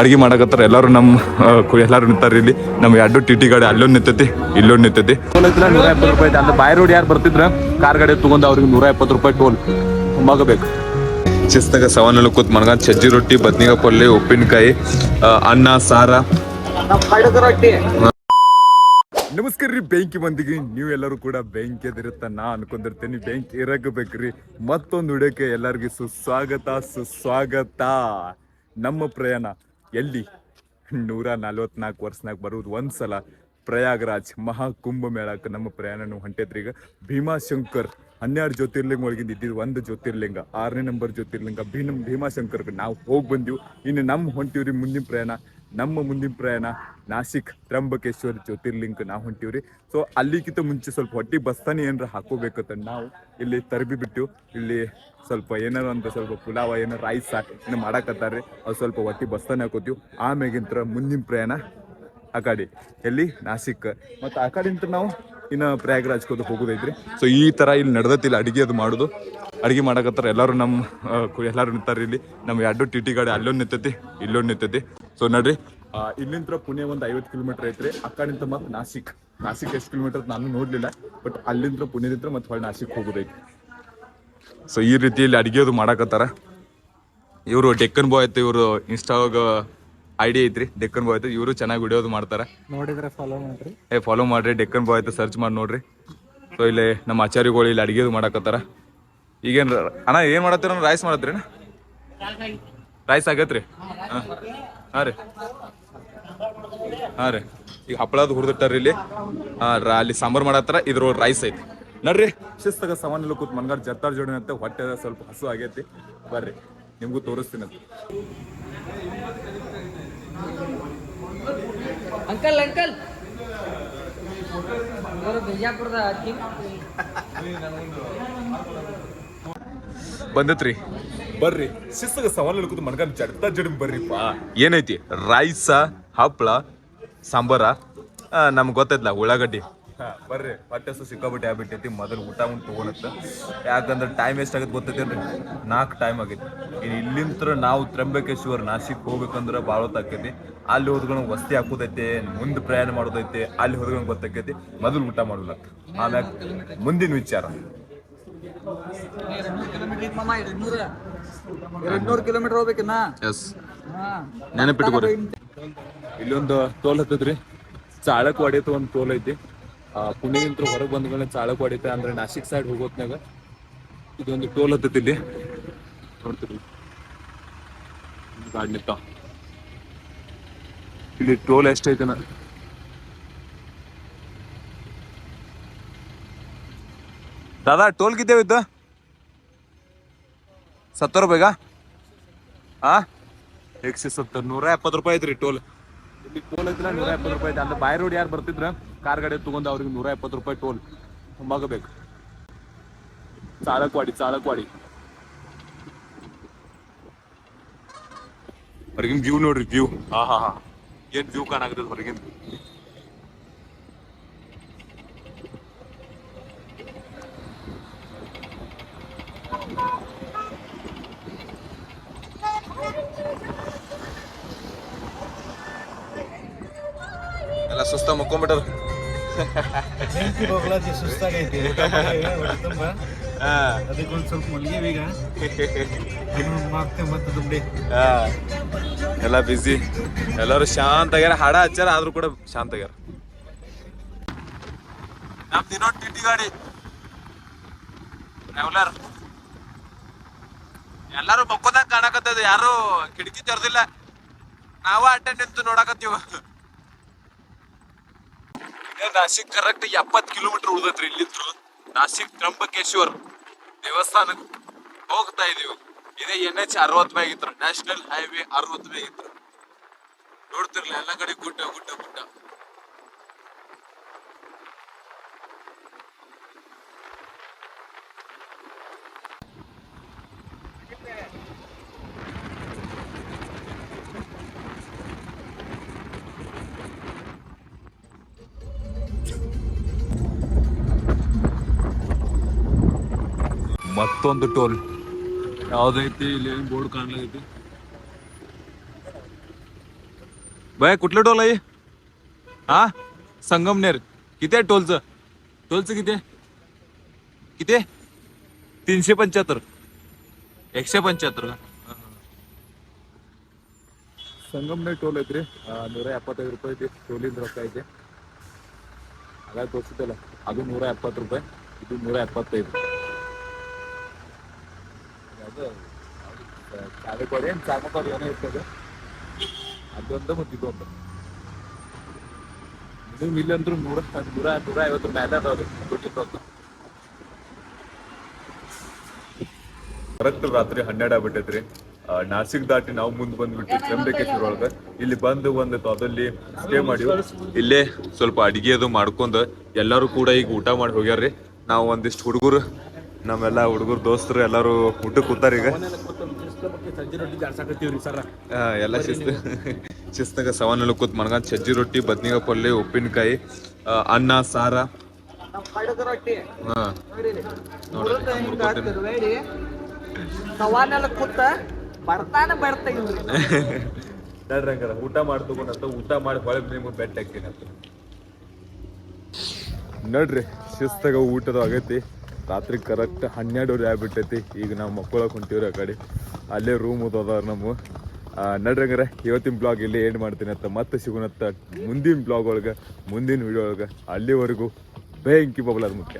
ಅಡಿಗೆ ಮಾಡಕತ್ತಾರ ಎಲ್ಲರೂ ನಮ್ಮ ಎಲ್ಲರೂ ನಿಂತಾರ ಇಲ್ಲಿ. ನಮ್ಮ ಎರಡು ಟಿ ಟಿ ಗಾಡಿ ಅಲ್ಲೊಂದು ನಿಂತೈತಿ ಇಲ್ಲೊಂದು ನಿಂತೈತಿ. ಟೋಲ್ ಐತಿಲ್ಲ ನೂರ ಎಪ್ಪತ್ತು ರೂಪಾಯಿ ಐತಿ ಅಂದ್ರೆ ಬಾಯ್ ರೋಡ್ ಯಾರು ಬರ್ತಿದ್ರ ಕಾರ್ ಗಾಡಿ ತೊಗೊಂಡು ಅವ್ರಿಗೆ ನೂರ ಎಪ್ಪತ್ತು ರೂಪಾಯಿ ಟೋಲ್. ಮಗಬೇಕು. ಚಿಸ್ತಾಗ ಸವನಲ್ಲಿ ಕೂತ್ ಮನಗ ಸಜ್ಜಿ ರೊಟ್ಟಿ ಬದ್ನಿಕಾಯಿ ಪಲ್ಯ ಉಪ್ಪಿನಕಾಯಿ ಅನ್ನ ಸಾರ. ನಮಸ್ಕಾರ ರೀ ಬೆಂಕಿ ಮಂದಿಗೆ. ನೀವೆಲ್ಲರೂ ಕೂಡ ಬೆಂಕಿ ಎದಿರುತ್ತ ನಾ ಅನ್ಕೊಂಡಿರ್ತೇನೆ. ಬೆಂಕಿ ಇರಬೇಕ್ರಿ ಮತ್ತೊಂದು ವಿಡಿಯೋಕ್ಕೆ ಎಲ್ಲರಿಗೂ ಸುಸ್ವಾಗತ ಸುಸ್ವಾಗತ. ನಮ್ಮ ಪ್ರಯಾಣ. ಎಲ್ಲಿ? ನೂರ ನಲ್ವತ್ನಾಲ್ಕು ವರ್ಷನಾಗ ಬರುವುದು ಒಂದ್ಸಲ ಪ್ರಯಾಗರಾಜ್ ಮಹಾಕುಂಭ ಮೇಳಕ್ಕೆ ನಮ್ಮ ಹೊಂಟೈತ್ರಿ ಈಗ. ಭೀಮಾಶಂಕರ್ ಹನ್ನೆರಡು ಜ್ಯೋತಿರ್ಲಿಂಗ ಒಳಗಿಂದ ಇದ್ದಿದ್ದು ಒಂದು ಜ್ಯೋತಿರ್ಲಿಂಗ, ಆರನೇ ನಂಬರ್ ಜ್ಯೋತಿರ್ಲಿಂಗ ಭೀಮ್ ಭೀಮಾಶಂಕರ್ಗೆ ನಾವು ಹೋಗಿ ಬಂದಿವಿ. ಇನ್ನು ನಮ್ಮ ಹೊಂಟಿವ್ರಿ ಮುಂದಿನ ಪ್ರಯಾಣ. ನಮ್ಮ ಮುಂದಿನ ಪ್ರಯಾಣ ನಾಸಿಕ್ ತ್ರಂಬಕೇಶ್ವರ ಜ್ಯೋತಿರ್ಲಿಂಗ್ ನಾವು ಹೊಂಟಿವ್ರಿ. ಸೊ ಅಲ್ಲಿಗಿಂತ ಮುಂಚೆ ಸ್ವಲ್ಪ ಹೊಟ್ಟಿ ಬಸ್ತಾನೆ ಏನಾರ ಹಾಕೋಬೇಕಂತ ನಾವು ಇಲ್ಲಿ ತರಬಿ ಬಿಟ್ಟು ಇಲ್ಲಿ ಸ್ವಲ್ಪ ಏನಾರು ಅಂತ ಸ್ವಲ್ಪ ಪುಲಾವ, ಏನಾರ ರೈಸ್ ಏನು ಮಾಡಕತ್ತಾರ್ರಿ. ಅದು ಸ್ವಲ್ಪ ಹೊಟ್ಟಿ ಬಸ್ತಾನೆ ಹಾಕೋತೀವಿ. ಆಮ್ಯಾಗಿಂತ್ರ ಮುಂದಿನ ಪ್ರಯಾಣ ಆ ಕಡೆ ಎಲ್ಲಿ? ನಾಸಿಕ್. ಮತ್ತು ಆ ಕಡೆಂತ ನಾವು ಇನ್ನು ಪ್ರಯಾಗರಾಜ್ ಕೋದು ಹೋಗೋದೈತ್ರಿ ಸೊ ಈ ಥರ ಇಲ್ಲಿ ನಡೆದತ್ತಿಲ್ಲ ಅಡಿಗೆ ಅದು ಮಾಡೋದು. ಅಡಿಗೆ ಮಾಡಕತ್ತಾರ ಎಲ್ಲರೂ ನಮ್ಮ ಎಲ್ಲರೂ ನಿಂತಾರ ಇಲ್ಲಿ. ನಮ್ಮ ಎರಡು ಟಿ ಟಿ ಗಾಡಿ ಅಲ್ಲೊಂದು ನಿಂತೈತಿ ಇಲ್ಲೊಂದು ನಿಂತೈತಿ. ಸೊ ನೋಡ್ರಿ. ಇಲ್ಲಿಂದ್ರ ಇಲ್ಲಿಂದ ಪುಣೆ ಒಂದು ಐವತ್ತು ಕಿಲೋಮೀಟರ್ ಐತ್ರಿ. ಆ ಕಡೆಂತ ಮತ್ತೆ ನಾಸಿಕ್. ನಾಸಿಕ್ ಎಷ್ಟು ಕಿಲೋಮೀಟರ್ ನಾನು ನೋಡ್ಲಿಲ್ಲ. ಬಟ್ ಅಲ್ಲಿಂದ ಪುಣೆದಿಂದ ಮತ್ತೆ ಹೊಳ್ಳಿ ನಾಸಿಕ್ ಹೋಗೋದೈತಿ ಸೊ ಈ ರೀತಿಯಲ್ಲಿ ಅಡಿಗೆ ಅದು ಮಾಡಕತ್ತಾರ ಇವರು ಡೆಕ್ಕನ್ ಬಾಯ್ ಐತೆ ಇವರು ಇನ್ಸ್ಟಾಗ ಐಡಿ ಐತ್ರಿ. ಡೆಕ್ಕನ್ ಬಾಯ್ ಐತೆ ಇವರು ಚೆನ್ನಾಗಿ ವಿಡಿಯೋದು ಮಾಡ್ತಾರೆ. ನೋಡಿದ್ರೆ ಫಾಲೋ ಮಾಡ್ರಿ. ಏ ಫಾಲೋ ಮಾಡ್ರಿ. ಡೆಕ್ಕನ್ ಬಾಯ್ ಐತೆ ಸರ್ಚ್ ಮಾಡಿ ನೋಡ್ರಿ. ಸೊ ಇಲ್ಲಿ ನಮ್ಮ ಆಚಾರ್ಯಗಳು ಇಲ್ಲಿ ಅಡಿಗೆ ಮಾಡಕತ್ತಾರ ಈಗೇನ್ ರ- ಅಣ್ಣ ಏನ್ ಮಾಡತ್ತೀರ ರೈಸ್ ಮಾಡತ್ರಿ ರೈಸ್ ಆಗತ್ರಿ? ಹಾಂ. ಹಾಂ ರೀ. ಹಾಂ ರೀ. ಈಗ ಹಪ್ಪಳದ ಹುರಿದಿಟ್ಟಾರ ಇಲ್ಲಿ. ಆ, ರ- ಅಲ್ಲಿ ಸಾಂಬಾರ್ ಮಾಡತ್ತಾರ ಇದ್ರ ರೈಸ್ ಐತಿ. ನಡ್ರಿ. ಶಿಸ್ತಾಗ ಸಾಮಾನ್ಯ ಕೂತ್ ಮನ್ಗಾಡ್ ಜತ್ತಾರ್ ಜೋಡಿ ಅಂತ ಹೊಟ್ಟೆ ಸ್ವಲ್ಪ ಹಸು ಆಗೈತಿ. ಬರ್ರಿ. ನಿಮ್ಗೂ ತೋರಿಸ್ತೀನಿ ಅಂತ ಅಂಕಲ್ ಅಂಕಲ್. ಬಿಜಾಪುರದ ಬಂದತ್ರಿ. ಬರ್ರಿ. ಶಿಸ್ತಾಗ ಸವಾಲ್ ಹಿಡ್ಕೊತ ಮನಗ ಜಡ್ತ ಜಡ್ ಬರ್ರಿಪ್ಪ. ಏನೈತಿ? ರೈಸ ಹಪ್ಪಳ ಸಾಂಬಾರ? ನಮ್ಗೆ ಗೊತ್ತೈತ್ಲ ಉಳ್ಳಾಗಡ್ಡಿ. ಬರ್ರಿ. ಹೊಟ್ಟೆ ಹಸು ಸಿಕ್ಕಾಬಿಟ್ಟು ಆಗ್ಬಿಟ್ಟೈತಿ ಮೊದಲು ಊಟ ಉಂಟು ತೊಗೊಳತ್ತ. ಯಾಕಂದ್ರೆ ಟೈಮ್ ಎಷ್ಟು ಆಗತ್ತೆ ಗೊತ್ತೈತೇನ್ರಿ ನಾಲ್ಕು ಟೈಮ್ ಆಗೈತಿ. ಇನ್ನು ಇಲ್ಲಿಂತ್ರ ನಾವು ತ್ರಂಬಕೇಶ್ವರ ನಾಶಿಕ್ ಹೋಗ್ಬೇಕಂದ್ರೆ ಭಾಳ ಹೊತ್ತಾಕೈತಿ ಅಲ್ಲಿ ಹೋದ್ಕೊಂಡು ವಸ್ತಿ ಹಾಕೋದೈತೆ ಮುಂದೆ ಪ್ರಯಾಣ ಮಾಡೋದೈತೆ ಅಲ್ಲಿ ಹೋದ್ಕೊಂಡು ಗೊತ್ತಾಕೈತಿ ಮೊದಲು ಊಟ ಮಾಡೋದಕ್ಕೆ ಆಮ್ಯಾಗ ಮುಂದಿನ ವಿಚಾರ. ಎರಡ್ನೂರ ಎರಡ್ನೂರು ಕಿಲೋಮೀಟರ್ ಹೋಗ್ಬೇಕಿನ್ನ ಎಸ್ ನೆನಪಿಟ್ಕೋರಿ. ಇಲ್ಲೊಂದು ಟೋಲ್ ಹತ್ತದ್ರಿ. ಚಾಳಕವಾಡಿ ಅಂತ ಒಂದು ಟೋಲ್ ಐತಿ. ಆ, ಹೊರಗ್ ಹೊರಗೆ ಬಂದ್ಮೇಲೆ ಚಾಳಕವಾಡಿ ಐತೆ ಅಂದ್ರೆ ನಾಶಿಕ್ ಸೈಡ್ ಹೋಗೋತ್ನಾಗ ಇದೊಂದು ಟೋಲ್ ಹತ್ತೈತಿ ಇಲ್ಲಿ. ನೋಡ್ತಿರ್ಲಿ ಗಾಡಿ ನಿಂತ. ಇಲ್ಲಿ ಟೋಲ್ ಎಷ್ಟೈತೆ ನಾ ದಾದಾ ಟೋಲ್ ಕಿದ್ದೇವು ಇದ್ದು ಸತ್ತರ ರೂಪಾಯಿಗಾ ಆ ಏಕ್ಸಿ ಸತ್ತರ ನೂರ ಎಪ್ಪತ್ತು ರೂಪಾಯಿ ಐತ್ರಿ ಟೋಲ್ ಇಲ್ಲಿ ಟೋಲ್ ಐತಿಲ್ಲ ನೂರ ಎಪ್ಪತ್ತು ರೂಪಾಯಿ ಐತಿ ಅಂದ್ರೆ ಬಾಯ್ ರೋಡ್ ಯಾರು ಬರ್ತಿದ್ರ ಕಾರ್ ಗಾಡಿ ತಗೊಂಡು ಅವ್ರಿಗೆ ನೂರ ಎಪ್ಪತ್ತು ರೂಪಾಯಿ ಟೋಲ್ ಮಗಬೇಕು ಚಾಳಕವಾಡಿ ಚಾಳಕವಾಡಿ ಹೊರಗಿನ ವ್ಯೂ ನೋಡ್ರಿ ವ್ಯೂ ಹಾ ಹಾ ಹಾ ಏನ್ ವ್ಯೂ ಕಾಣಾಗತ್ತದ ಹೊರಗಿನ ಸುಸ್ತ ಮುಕ್ಕೊಂಬಿಟ್ಟದ ಹೋಗ್ಲಾತಿ ಸುಸ್ತಾಗೈತಿ ತುಂಬ ಸ್ವಲ್ಪ ಮಾಡ್ತೇವೆ ಮತ್ತೆ ದುಡ್ಡಿ ಎಲ್ಲ ಬಿಸಿ ಎಲ್ಲರೂ ಶಾಂತ ಆಗ್ಯಾರ ಹಾಡ ಹಚ್ಚಾರ ಆದ್ರೂ ಕೂಡ ಶಾಂತ ಆಗ್ಯಾರ ನಮ್ದು ಇನ್ನೊಂದು ಟಿಟಿ ಗಾಡಿ. ಟ್ರಾವೆಲರ್ ಎಲ್ಲಾರು ಮಕ್ಕೋದಾಗ ಕಾಣಕತ್ತದ ಯಾರು ಕಿಟಕಿ ತೆರೆದಿಲ್ಲ. ನಾವ ಅಟೆಂಡ್ ನಿಂತು ನೋಡಕತ್ತೀವ. ನಾಸಿಕ್ ಕರೆಕ್ಟ್ ಎಪ್ಪತ್ತು ಕಿಲೋಮೀಟರ್ ಉಳ್ದೈತ್ರಿ ಇಲ್ಲಿದ್ರು. ನಾಸಿಕ್ ತ್ರಂಬಕೇಶ್ವರ್ ದೇವಸ್ಥಾನಕ್ಕೆ ಹೋಗ್ತಾ ಇದೀವಿ. ಇದೇ ಎನ್ ಎಚ್ ಅರವತ್ ಮ್ಯಾಗಿತ್ತು. ನ್ಯಾಷನಲ್ ಹೈವೇ ಅರವತ್ ಮ್ಯಾಗಿತ್ತು. ನೋಡ್ತಿರ್ಲಿಲ್ಲ ಎಲ್ಲ ಕಡೆ ಗುಡ್ಡ ಗುಡ್ಡ ಗುಡ್ಡ. ಮತ್ತೊಂದು ಟೋಲ್ ಯಾವ್ದೈತಿ ಇಲ್ಲಿ ಬೋರ್ಡ್ ಕಾಣ್ಲಾಗೈತಿ बाय कुठलं टोल आहे हा संगमनेर किती आहे टोलचं टोलचं किती आहे किती आहे तीनशे पंच्याहत्तर एकशे पंच्याहत्तर का ಸಂಗಮ್ನಾಗ ಟೋಲ್ ಐತ್ರಿ ಆ, ನೂರ ಎಪ್ಪತ್ತೈದು ರೂಪಾಯಿ ಐತಿ ಟೋಲಿಂದ ರೊಕ್ಕ ಐತಿ ಅದಾಗ ತೋರಿಸಿದ್ದಲ್ಲ ಅದು ನೂರ ಎಪ್ಪತ್ತು ರೂಪಾಯಿ ಇದು ನೂರ ಎಪ್ಪತ್ತೈದು ಅದು ಚಾಲುಕೋಡಿ ಚಾಮಕೋಡಿ ಏನೋ ಇರ್ತದೆ. ಅದೊಂದು ಇದೊಂದು ಇದು ಇಲ್ಲಂದ್ರೂ ನೂರ ನೂರ ನೂರ ಐವತ್ತು ಮೇಲೆ ಅದಾವ್ರಿ ದುಡ್ಡಿದ್ದೊಂದು ಕರೆಕ್ಟ್ ರಾತ್ರಿ ಹನ್ನೆರಡು ಆಗ್ಬಿಟ್ಟೈತ್ರಿ. ನಾಸಿಕ್ ದಾಟಿ ನಾವು ಮುಂದೆ ಬಂದ್ಬಿಟ್ಟು ಚಂದ್ರಕೇಶ್ವರ ಒಳಗ ಇಲ್ಲಿ ಬಂದು ಒಂದು ಅದಲ್ಲಿ ಸ್ಟೇ ಮಾಡಿ ಇಲ್ಲೇ ಸ್ವಲ್ಪ ಅಡಿಗೆ ಅದು ಮಾಡ್ಕೊಂಡು ಎಲ್ಲರೂ ಕೂಡ ಈಗ ಊಟ ಮಾಡಿ ಹೋಗ್ಯಾರ್ರಿ. ನಾವು ಒಂದಿಷ್ಟು ಹುಡುಗರು ನಮ್ಮೆಲ್ಲ ಹುಡುಗರು ದೋಸ್ತರು ಎಲ್ಲರೂ ಊಟಕ್ಕೆ ಕೂತಾರ ಈಗ. ಎಲ್ಲ ಶಿಸ್ತು. ಶಿಸ್ತಾಗ ಸವಾನೆಲ್ಲ ಕೂತ್ ಮನ್ಗ ಸಜ್ಜಿ ರೊಟ್ಟಿ ಬದ್ನಿಕಾಯಿ ಪಲ್ಯ ಉಪ್ಪಿನಕಾಯಿ ಅನ್ನ ಸಾರ. ಊಟ ಮಾಡಿ ತಗೊಂಡಂತ ಊಟ ಮಾಡಿ ಹೊಳೆ ನಿಮ್ಗೆ ಬೆಟ್ಟ ಹಾಕ್ತೀನಿ ನೋಡ್ರಿ ಶಿಸ್ತಾಗ ಊಟದ ಆಗೈತಿ. ರಾತ್ರಿ ಕರೆಕ್ಟ್ ಹನ್ನೆರಡುವರೆ ಆಗ್ಬಿಟ್ಟೈತಿ. ಈಗ ನಾವು ಮಕ್ಕಳಕ್ಕೆ ಹೊಂಟಿವ್ರಿ ಆ ಕಡೆ. ಅಲ್ಲೇ ರೂಮ್ ಓದೋದವ್ರ ನಮ್ಮ ನಡ್ರಿ ಹಂಗಾರೆ, ಇವತ್ತಿನ ಬ್ಲಾಗ್ ಇಲ್ಲಿ ಏನು ಮಾಡ್ತೀನಿ ಅಂತ ಮತ್ತೆ ಸಿಗುನತ್ತ ಮುಂದಿನ ಬ್ಲಾಗ್ ಒಳಗೆ, ಮುಂದಿನ ವಿಡಿಯೋ ಒಳಗೆ. ಅಲ್ಲಿವರೆಗೂ, ಬೆಂಕಿ ಅದು ಮುಖ್ಯ.